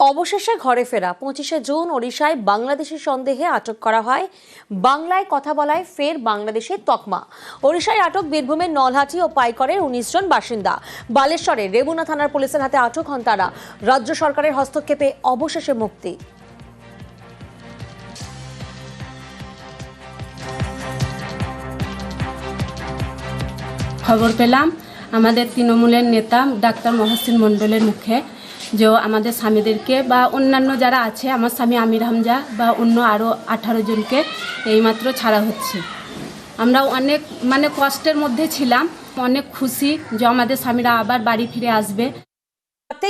অবশেষে ঘরে ফেরা। পঁচিশে জুন ওড়িশায় বাংলাদেশের সন্দেহে আটক করা হয়। বাংলায় কথা বলায় ফের বাংলাদেশের তকমা। ওড়িশায় আটক বীরভূমের নলহাটি ও পাইকরের উনিশ জন বাসিন্দা। বালেশ্বরে রেমুনা থানার পুলিশের হাতে আটক হন তারা। রাজ্য সরকারের হস্তক্ষেপে অবশেষে মুক্তি। খবর পেলাম। আমাদের তৃণমূলের নেতা ডাক্তার মহসিন মণ্ডলের মুখে যে আমাদের স্বামীদেরকে বা অন্যান্য যারা আছে, আমার স্বামী আমির হামজা বা অন্য আরও আঠারো জনকে এইমাত্র ছাড়া হচ্ছে। আমরা অনেক মানে কষ্টের মধ্যে ছিলাম, অনেক খুশি যে আমাদের স্বামীরা আবার বাড়ি ফিরে আসবে।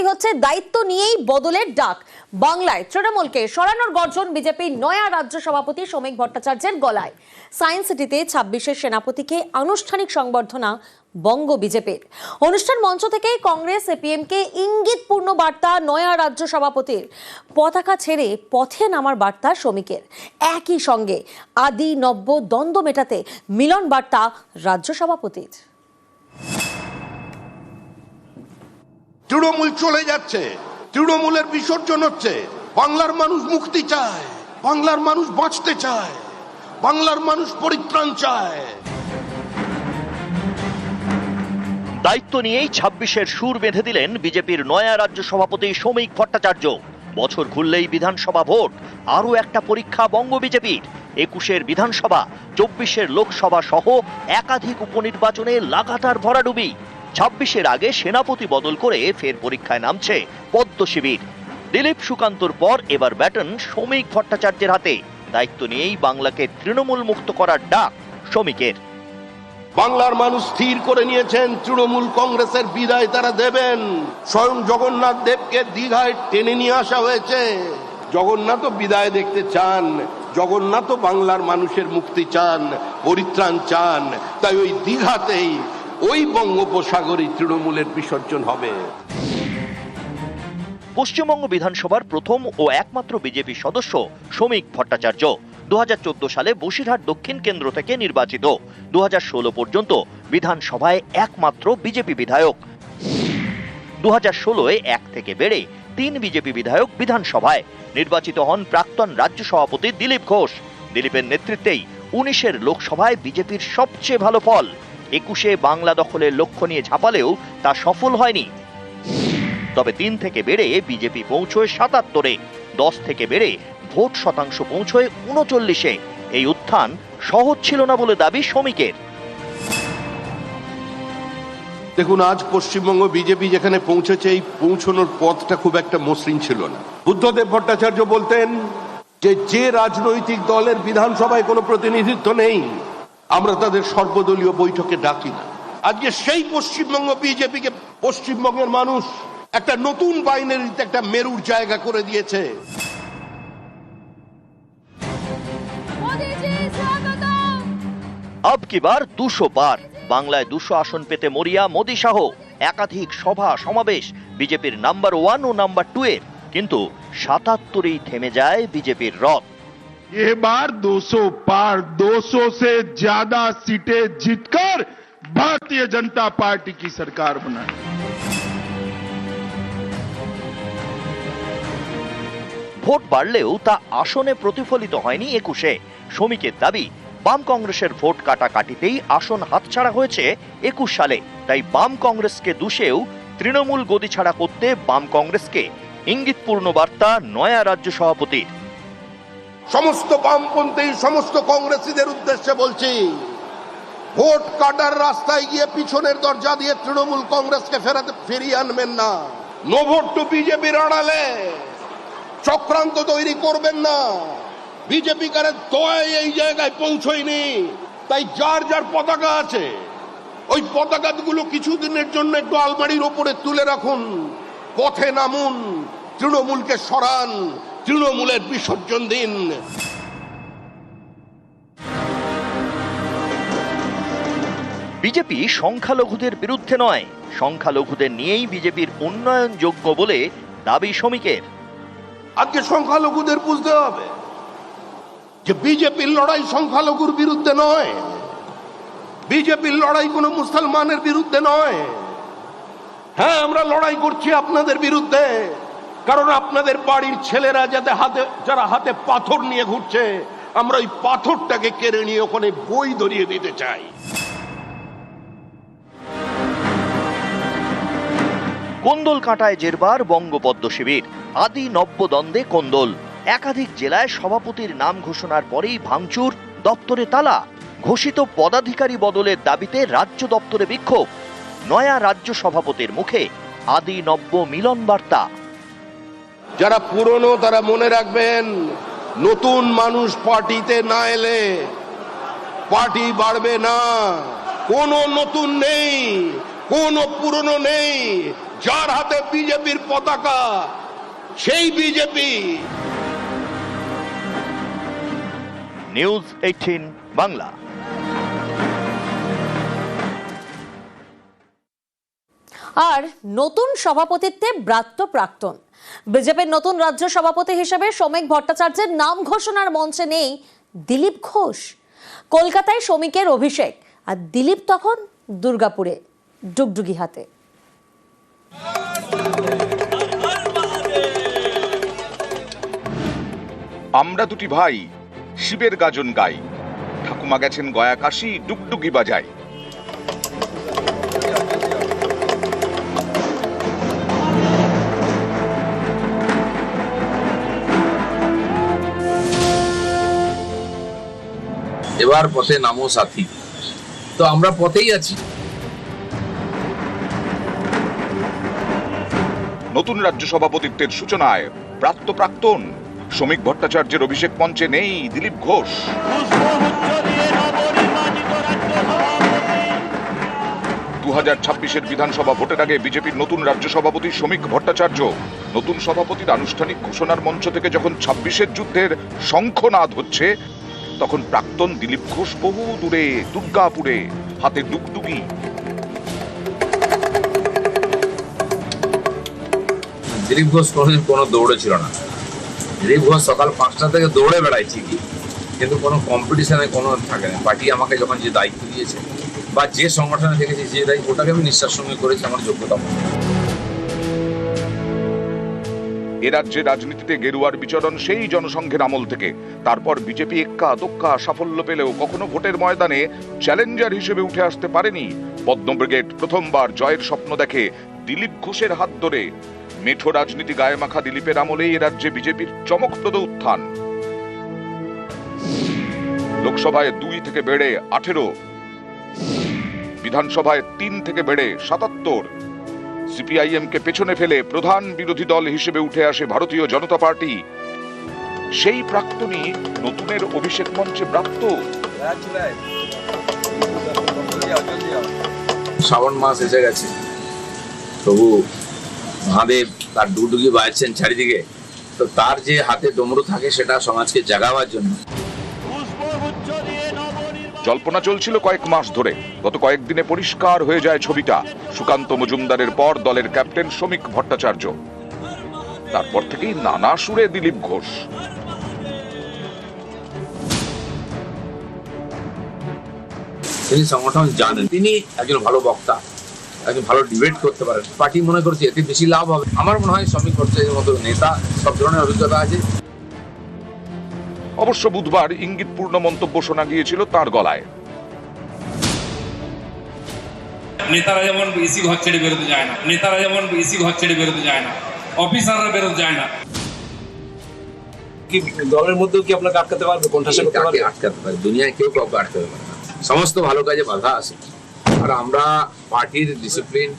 হচ্ছে দায়িত্ব নিয়েই বদলের ডাক। বাংলায় তৃণমূলকে সরানোর গর্জন বিজেপির নয়া রাজ্য সভাপতি শ্রমিক ভট্টাচার্যের গলায়। সায়েন্স সিটিতে ছাব্বিশের সেনাপতিকে আনুষ্ঠানিক সংবর্ধনা বঙ্গ বিজেপির। অনুষ্ঠান মঞ্চ থেকে কংগ্রেস এপিএমকে ইঙ্গিতপূর্ণ বার্তা নয়া রাজ্য সভাপতির। পতাকা ছেড়ে পথে নামার বার্তা শ্রমিকের একই সঙ্গে আদি নব্য দ্বন্দ্ব মেটাতে মিলন বার্তা রাজ্য সভাপতির। তৃণমূল চলে যাচ্ছে, তৃণমূলের বিসর্জন হচ্ছে, বাংলার মানুষ মুক্তি চায়, বাংলার মানুষ বাঁচতে চায়, বাংলার মানুষ পরিত্রাণ চায়। দায়িত্ব নিয়েই ছাব্বিশের সুর বেঁধে দিলেন বিজেপির নয়া রাজ্য সভাপতি শ্রমিক ভট্টাচার্য। বছর ঘুরলেই বিধানসভা ভোট, আরও একটা পরীক্ষা বঙ্গ বিজেপির। একুশের বিধানসভা, চব্বিশের লোকসভা সহ একাধিক উপনির্বাচনে লাগাতার ভরাডুবি। ছাব্বিশের আগে সেনাপতি বদল করে ফের পরীক্ষায় নামছে পদ্ম শিবির। দিলীপ সুকান্তর পর এবার ব্যাটন শ্রমিক ভট্টাচার্যের হাতে। দায়িত্ব নিয়েই বাংলাকে তৃণমূল মুক্ত করার ডাক শ্রমিকের বাংলার মানুষ স্থির করে নিয়েছেন তৃণমূল কংগ্রেসের বিদায় তারা দেবেন। স্বয়ং জগন্নাথ দেবকে দীঘায় টেনে নিয়ে আসা হয়েছে। জগন্নাথ বিদায় দেখতে চান জগন্নাথ বাংলার মানুষের মুক্তি চান, পরিত্রাণ চান। তাই ওই দীঘাতেই ওই বঙ্গোপসাগরই তৃণমূলের বিসর্জন হবে। পশ্চিমবঙ্গ বিধানসভার প্রথম ও একমাত্র বিজেপি সদস্য শ্রমিক ভট্টাচার্য দু হাজার চোদ্দ সালে বসিরহাট দক্ষিণ কেন্দ্র থেকে নির্বাচিত। দুহাজার ষোলো পর্যন্ত বিধানসভায় একমাত্র বিজেপি বিধায়ক। দু হাজার এক থেকে বেড়ে তিন বিজেপি বিধায়ক বিধানসভায় নির্বাচিত হন প্রাক্তন রাজ্য সভাপতি দিলীপ ঘোষ। দিলীপের নেতৃত্বেই উনিশের লোকসভায় বিজেপির সবচেয়ে ভালো ফল। একুশে বাংলা দখলের লক্ষ্য নিয়ে ঝাঁপালেও তা সফল হয়নি। তবে তিন থেকে বেড়ে বিজেপি পৌঁছয় সাতাত্তরে দশ থেকে বেড়ে ভোট শতাংশ পৌঁছয় উনচল্লিশে। এই উত্থান সহজ ছিল না বলে দাবি শ্রমিকের। দেখুন আজ পশ্চিমবঙ্গ বিজেপি যেখানে পৌঁছেছে এই পৌঁছানোর পথটা খুব একটা মসৃণ ছিল না। বুদ্ধদেব ভট্টাচার্য বলতেন যে যে রাজনৈতিক দলের বিধানসভায় কোনো প্রতিনিধিত্ব নেই আমরা তাদের সর্বদলীয় বৈঠকে ডাকি না। আজকে সেই পশ্চিমবঙ্গ বিজেপিকে পশ্চিমবঙ্গের মানুষ একটা নতুন বাইনারিতে একটা মেরুর জায়গা করে দিয়েছে। আব কি বার দুশো পার বাংলায় দুশো আসন পেতে মরিয়া মোদি শাহ। একাধিক সভা সমাবেশ বিজেপির নাম্বার ওয়ান ও নাম্বার টু এর। কিন্তু সাতাত্তরেই থেমে যায় বিজেপির রথ। ये बार 200 पार 200 से ज्यादा सीटें जीतकर भारतीय जनता पार्टी की सरकार बनाए ভোট বাড়লেও তা আসনে প্রতিফলিত হয়নি একুশে শ্রমিকের দাবি বাম কংগ্রেসের ভোট কাটাকাটিতেই আসন হাতছাড়া হয়েছে একুশ সালে তাই বাম কংগ্রেসকে দুষেও তৃণমূল গদি ছাড়া করতে বাম কংগ্রেসকে ইঙ্গিতপূর্ণ বার্তা নয়া রাজ্য সভাপতির সমস্ত বামপন্থী, সমস্ত কংগ্রেসীদের উদ্দেশ্যে বলছি, ভোট কাটার রাস্তায় গিয়ে পিছনের দরজা দিয়ে তৃণমূল কংগ্রেসকে ফেরাতে ফিরিয়ে আনবেন না। নো ভোট টু বিজেপির আড়ালে। চক্রান্ত তৈরি করবেন না। বিজেপি কারে দয়ায় এই জায়গায় পৌঁছয়নি। তাই যার যার পতাকা আছে, ওই পতাকাগুলো কিছুদিনের জন্য একটু আলমারির ওপরে তুলে রাখুন। পথে নামুন, তৃণমূলকে সরান। তৃণমূলের বিসর্জন দিন। বিজেপি সংখ্যালঘুদের বিরুদ্ধে নয়। সংখ্যালঘুদের নিয়েই বিজেপির উন্নয়নযোগ্য বলে দাবি শ্রমিকের। আজকে সংখ্যালঘুদের বুঝতে হবে যে বিজেপির লড়াই সংখ্যালঘুর বিরুদ্ধে নয়। বিজেপির লড়াই কোনো মুসলমানের বিরুদ্ধে নয়। হ্যাঁ আমরা লড়াই করছি আপনাদের বিরুদ্ধে। কারণ আপনাদের বাড়ির ছেলেরা যাতে হাতে, যারা হাতে পাথর নিয়ে ঘুরছে, আমরা ওই পাথরটাকে কেড়ে নিয়ে ওখানে বই ধরিয়ে দিতে চাই। কোন্দল কাটায় জেরবার বঙ্গপদ্ম শিবির। আদি নব্যদ্বন্দ্বে কোন্দল। একাধিক জেলায় সভাপতির নাম ঘোষণার পরেই ভাঙচুর, দপ্তরে তালা। ঘোষিত পদাধিকারী বদলের দাবিতে রাজ্য দপ্তরে বিক্ষোভ। নয়া রাজ্য সভাপতির মুখে আদি নব্য মিলন বার্তা। যারা পুরনো তারা মনে রাখবেন, নতুন মানুষ পার্টিতে না এলে পার্টি বাড়বে না। কোনো নতুন নেই, কোনো পুরনো নেই। যার হাতে বিজেপির পতাকা, সেই বিজেপি। News eighteen Bangla. আর নতুন সভাপতিত্বে ব্রাত্য প্রাক্তন। বিজেপির নতুন রাজ্য সভাপতি হিসেবে শ্রমিক ভট্টাচার্যের নাম ঘোষণার মঞ্চে নেই দিলীপ ঘোষ। কলকাতায় শ্রমিকের অভিষেক আর দিলীপ তখন দুর্গাপুরে ডুগডুগি হাতে। আমরা দুটি ভাই, শিবের গাজন গাই। ঠাকুমা গেছেন গয়া কাশি, ডুগডুগি বাজায়। এবার পথে নামো সাথী। তো আমরা পথেই আছি। নতুন রাজ্য সভাপতিত্বের সূচনায় প্রাপ্ত প্রাক্তন শ্রমিক ভট্টাচার্যের অভিষেক মঞ্চে নেই দিলীপ ঘোষ। দু হাজার ছাব্বিশের বিধানসভা ভোটের আগে বিজেপির নতুন রাজ্য সভাপতি শ্রমিক ভট্টাচার্য নতুন সভাপতির আনুষ্ঠানিক ঘোষণার মঞ্চ থেকে যখন ছাব্বিশের যুদ্ধের শঙ্খনাদ হচ্ছে তখন প্রাক্তন দিলীপ ঘোষ বহু দূরে, দুর্গাপুরে, হাতে ডুগডুগি। দিলীপ ঘোষ কোনোদিন কোনো দৌড়ে ছিল না। দিলীপ ঘোষ সকাল পাঁচটা থেকে দৌড়ে বেড়াই ঠিকই, কিন্তু কোনো কম্পিটিশনে কোনো থাকে না। পার্টি আমাকে যখন যে দায়িত্ব দিয়েছে, বা যে সংগঠনে দেখেছি যে দায়িত্ব, ওটাকে আমি নিঃশ্বাস সঙ্গে করেছি, আমার যোগ্যতা। এ রাজ্যে রাজনীতিতে গেরুয়ার বিচরণ সেই জনসংঘের আমল থেকে। তারপর বিজেপি এক্কা দোক্কা সাফল্য পেলেও কখনো ভোটের ময়দানে চ্যালেঞ্জার হিসেবে উঠে আসতে পারেনি। পদ্ম ব্রিগেড প্রথমবার জয়ের স্বপ্ন দেখে দিলীপ ঘোষের হাত ধরে। মেঠো রাজনীতি গায়ে মাখা দিলীপের আমলেই এ রাজ্যে বিজেপির চমকপ্রদ উত্থান। লোকসভায় দুই থেকে বেড়ে আঠেরো। বিধানসভায় তিন থেকে বেড়ে সাতাত্তর। সিপিআইএম কে পেছনে ফেলে প্রধান বিরোধী দল হিসেবে উঠে আসে ভারতীয় জনতা পার্টি। সেই প্রাক্তনী নতুনের অভিষেক মঞ্চে প্রাপ্ত। শ্রাবণ মাস এসে গেছে। তবু মহাদেব তার ডুডুগি বাজছেন চারিদিকে। তো তার যে হাতে ডমরু থাকে সেটা সমাজকে জাগাবার জন্য। জল্পনা চলছিল কয়েক মাস ধরে। গত কয়েকদিনে পরিষ্কার হয়ে যায় ছবিটা। সুকান্ত মজুমদারের পর দলের ক্যাপ্টেন শ্রমিক ভট্টাচার্য। তারপর থেকেই নানা সুরে দিলীপ ঘোষ। তিনি সংগঠন জানেন। তিনি একজন ভালো বক্তা, একজন ভালো ডিবেট করতে পারেন। পার্টি মনে করছে এতে বেশি লাভ হবে। আমার মনে হয় শ্রমিক ভট্টাচার্যের মতো নেতা সব ধরনের অভিজ্ঞতা আছে। অবশ্য বুধবার ইঙ্গিতপূর্ণ মন্তব্য শোনা গিয়েছিল তার গলায়। নেতারা যেমন এসি ঘর ছেড়ে বেরোতে যায় না নেতারা যেমন এসি ঘর ছেড়ে বেরোতে যায় না অফিসাররা বেরোতে যায় না। কি দলের মধ্যেও কি আপনাকে আটকাতে পারবে কোনঠাসা করতে পারবে? আটকাতে পারে দুনিয়ায় কেউ কাউকে আটকাতে পারে না। সমস্ত ভালো কাজে বাধা আছে। আর আমরা পার্টির ডিসিপ্লিন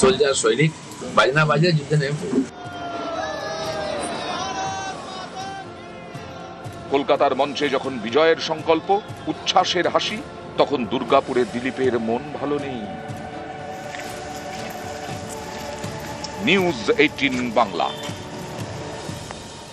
সোলজার সৈনিক বাজনা বাজে যুদ্ধে নেমে কলকাতার মঞ্চে যখন বিজয়ের সংকল্প, উচ্ছ্বাসের হাসি, তখন দুর্গাপুরে দিলীপের মন ভালো নেই। News eighteen Bangla.